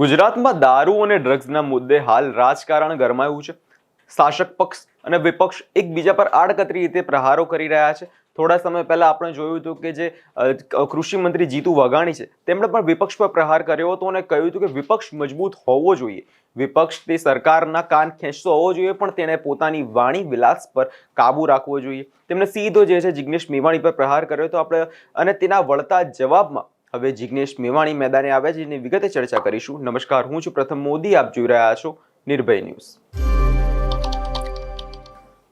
ગુજરાતમાં દારૂ અને ડ્રગ્સના મુદ્દે હાલ રાજકારણ ગરમાયું છે. શાસક પક્ષ અને વિપક્ષ એકબીજા પર આડકતરી રીતે પ્રહારો કરી રહ્યા છે. થોડા સમય પહેલા આપણે જોયું હતું કે જે કૃષિ મંત્રી જીતુ વાઘાણી છે, તેમણે પણ વિપક્ષ પર પ્રહાર કર્યો હતો અને કહ્યું હતું કે વિપક્ષ મજબૂત હોવો જોઈએ. વિપક્ષ તે સરકારના કાન ખેંચતો હોવો જોઈએ, પણ તેણે પોતાની વાણી વિલાસ પર કાબુ રાખવો જોઈએ. તેમણે સીધો જે છે જિગ્નેશ મેવાણી પર પ્રહાર કર્યો હતો. આપણે, અને તેના વળતા જવાબમાં હવે જિગ્નેશ મેવાણી મેદાને આવ્યા છે, જેની વિગતે ચર્ચા કરીશું. નમસ્કાર, હું છું પ્રથમ મોદી. આપ જોઈ રહ્યા છો નિર્ભય ન્યૂઝ.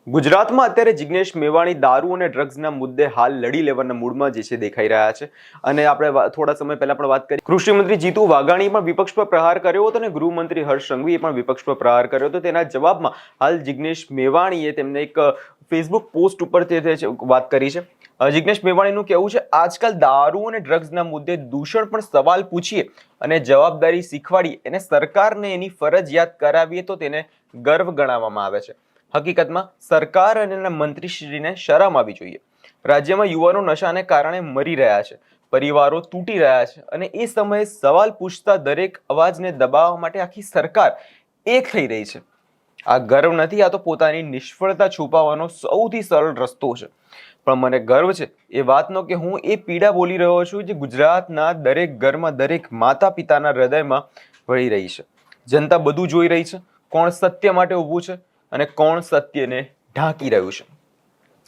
ગુજરાતમાં અત્યારે જિગ્નેશ મેવાણી દારૂ અને ડ્રગ્સના મુદ્દે હાલ લડી લેવાના મૂડમાં જે છે, દેખાઈ રહ્યા છે. અને આપણે થોડા સમય પહેલા પણ વાત કરી. કૃષિમંત્રી જીતુ વાઘાણી પણ વિપક્ષ પર પ્રહાર કર્યો હતો અને ગૃહમંત્રી હર્ષ સંઘવીએ પણ વિપક્ષ પર પ્રહાર કર્યો હતો. તેના જવાબમાં હાલ જિગ્નેશ મેવાણીએ તેમને એક ફેસબુક પોસ્ટ ઉપર તે, વાત કરી છે. જિગ્નેશ મેવાણીનું કહેવું છે, આજકાલ દારૂ અને ડ્રગ્સના મુદ્દે દૂષણ પણ સવાલ પૂછીએ અને જવાબદારી શીખવાડી એને સરકારને એની ફરજિયાત કરાવીએ તો તેને ગર્વ ગણાવવામાં આવે છે. હકીકતમાં, સરકાર અને એના મંત્રીશ્રીને શરમ આવી જોઈએ. રાજ્યમાં યુવાનો નશાને કારણે મરી રહ્યા છે, પરિવારો તૂટી રહ્યા છે અને એ સમયે સવાલ પૂછતા દરેક અવાજને દબાવવા માટે આખી સરકાર એક થઈ રહી છે. આ ગર્વ નથી, આ તો પોતાની નિષ્ફળતા છુપાવવાનો સૌથી સરળ રસ્તો છે. પણ મને ગર્વ છે, એ વાતનો કે હું એ પીડા બોલી રહ્યો છું જે ગુજરાતના દરેક ઘરમાં દરેક માતા પિતાના હૃદયમાં વળી રહી છે. જનતા બધું જોઈ રહી છે, કોણ સત્ય માટે ઊભું છે અને કોણ સત્યને ઢાંકી રહ્યું છે.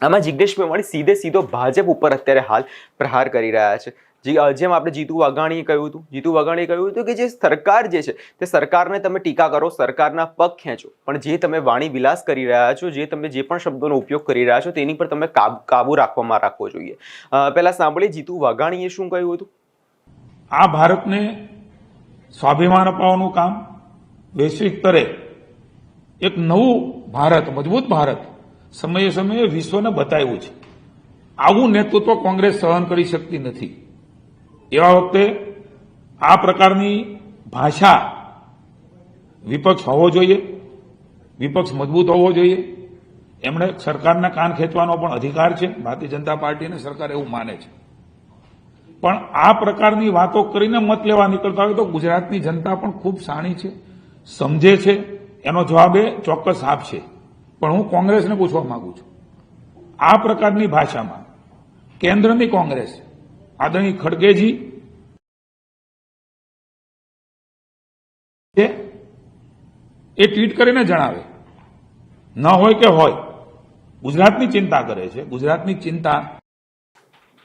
આમાં જિગ્નેશ મેવાણી સીધે સીધો ભાજપ ઉપર અત્યારે હાલ પ્રહાર કરી રહ્યા છે. જેમ આપણે જીતુ વાઘાણીએ કહ્યું હતું, જીતુ વાઘાણીએ કહ્યું હતું કે જે સરકાર જે છે, તે સરકારને તમે ટીકા કરો, સરકારના પગ ખેંચો. પણ જે તમે વાણી વિલાસ કરી રહ્યા છો, જે તમે જે પણ શબ્દોનો ઉપયોગ કરી રહ્યા છો, તેની પર તમે કાબ- રાખવામાં રાખવો જોઈએ. પહેલા સાંભળીએ જીતુ વાઘાણીએ શું કહ્યું હતું? આ ભારતને સ્વાભિમાન અપાવવાનું કામ વૈશ્વિક સ્તરે એક નવું ભારત, મજબૂત ભારત સમયે સમયે વિશ્વને બતાવ્યું છે. આવું નેતૃત્વ કોંગ્રેસ સહન કરી શકતી નથી. એવા વખતે આ પ્રકારની ભાષા વિપક્ષ હોવો જોઈએ, વિપક્ષ મજબૂત હોવો જોઈએ. એમણે સરકારના કાન ખેંચવાનો પણ અધિકાર છે, ભારતીય જનતા પાર્ટી અને સરકાર એવું માને છે. પણ આ પ્રકારની વાતો કરીને મત લેવા નીકળતા હોય તો ગુજરાતની જનતા પણ ખૂબ સાણી છે, સમજે છે. એનો જવાબ એ ચોક્કસ આપશે. પણ હું કોંગ્રેસને પૂછવા માંગુ છું. આ પ્રકારની ભાષામાં કેન્દ્રની કોંગ્રેસ આદરણીય ખડગેજી એ ટ્વીટ કરીને જણાવે. ન હોય કે હોય. ગુજરાતની ચિંતા કરે છે. ગુજરાતની ચિંતા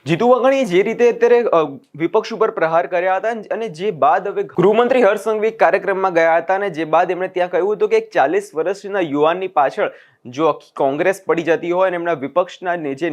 જીતુ વાઘાણીએ જે રીતે અત્યારે વિપક્ષ ઉપર પ્રહાર કર્યા હતા અને જે બાદ હવે ગૃહમંત્રી હર્ષ કાર્યક્રમમાં ગયા હતા અને જે બાદ એમણે ત્યાં કહ્યું હતું કે એક ચાલીસ વર્ષના યુવાનની પાછળ જો કોંગ્રેસ પડી જતી હોય અને એમના વિપક્ષના જે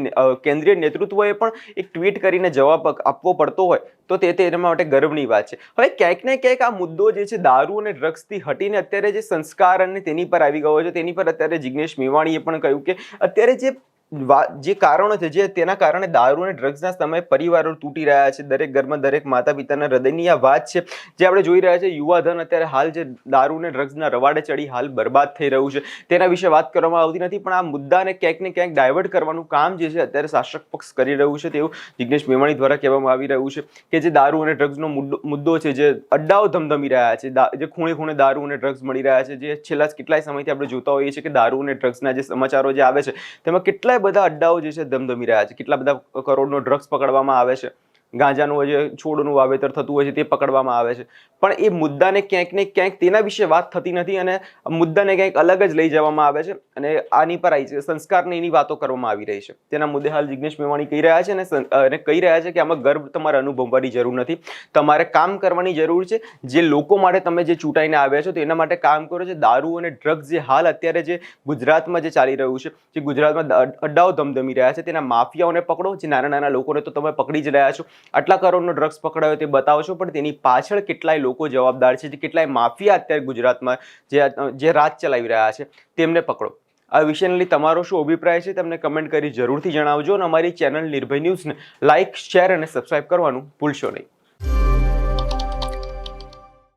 કેન્દ્રીય નેતૃત્વએ પણ એક ટ્વીટ કરીને જવાબ આપવો પડતો હોય, તો તે તે એના માટે ગર્વની વાત છે. હવે ક્યાંક ને ક્યાંક આ મુદ્દો જે છે દારૂ અને ડ્રગ્સથી હટીને અત્યારે જે સંસ્કાર અને તેની પર આવી ગયો છે, તેની પર અત્યારે જિગ્નેશ મેવાણીએ પણ કહ્યું કે અત્યારે જે જે કારણો છે, જે તેના કારણે દારૂ અને ડ્રગ્સના સમયે પરિવારો તૂટી રહ્યા છે, દરેક ઘરમાં દરેક માતા પિતાના હૃદયની આ વાત છે, જે આપણે જોઈ રહ્યા છે, યુવાધન અત્યારે હાલ જે દારૂ અને ડ્રગ્સના રવાડે ચડી હાલ બરબાદ થઈ રહ્યું છે. તેના વિશે વાત કરવામાં આવતી નથી, પણ આ મુદ્દાને ક્યાંક ને ક્યાંક ડાયવર્ટ કરવાનું કામ જે છે, અત્યારે શાસક પક્ષ કરી રહ્યું છે, તેવું જિગ્નેશ મેવાણી દ્વારા કહેવામાં આવી રહ્યું છે કે જે દારૂ અને ડ્રગ્સનો મુદ્દો છે, જે અડ્ડાઓ ધમધમી રહ્યા છે જે ખૂણે ખૂણે દારૂ અને ડ્રગ્સ મળી રહ્યા છે, જે છેલ્લા કેટલાય સમયથી આપણે જોતા હોઈએ છીએ કે દારૂ અને ડ્રગ્સના જે સમાચારો જે આવે છે, તેમાં કેટલાય બધા અડ્ડાઓ જે છે ધમધમી રહ્યા છે. કેટલા બધા કરોડનો ડ્રગ્સ પકડવામાં આવે છે. ગાંજાનું જે છોડનું વાવેતર થતું હોય છે, તે પકડવામાં આવે છે. પણ એ મુદ્દાને ક્યાંક ને ક્યાંક તેના વિશે વાત થતી નથી અને મુદ્દાને ક્યાંક અલગ જ લઈ જવામાં આવે છે અને આની પર આવી છે, સંસ્કારની એની વાતો કરવામાં આવી રહી છે. તેના મુદ્દે હાલ જિગ્નેશ મેવાણી કહી રહ્યા છે અને કહી રહ્યા છે કે આમાં ગર્વ તમારે અનુભવવાની જરૂર નથી. તમારે કામ કરવાની જરૂર છે. જે લોકો માટે તમે જે ચૂંટાઈને આવ્યા છો તો એના માટે કામ કરો છે. દારૂ અને ડ્રગ્સ જે હાલ અત્યારે જે ગુજરાતમાં જે ચાલી રહ્યું છે, જે ગુજરાતમાં અડ્ડાઓ ધમધમી રહ્યા છે. તેના માફિયાઓને પકડો. જે નાના નાના લોકોને તો તમે પકડી જ રહ્યા છો. આટલા કરોડનો ડ્રગ્સ પકડાયો તે બતાવો છો? પણ તેની પાછળ કેટલાય લોકો જવાબદાર છે? જે કેટલાય માફિયા અત્યારે ગુજરાતમાં જે જે રાજ ચલાવી રહ્યા છે, તેમને પકડો. આ વિષયને લઈ તમારો શું અભિપ્રાય છે? તમને કમેન્ટ કરી જરૂરથી જણાવજો અને અમારી ચેનલ નિર્ભય ન્યૂઝને લાઇક શેર અને સબસ્ક્રાઇબ કરવાનું ભૂલશો નહીં.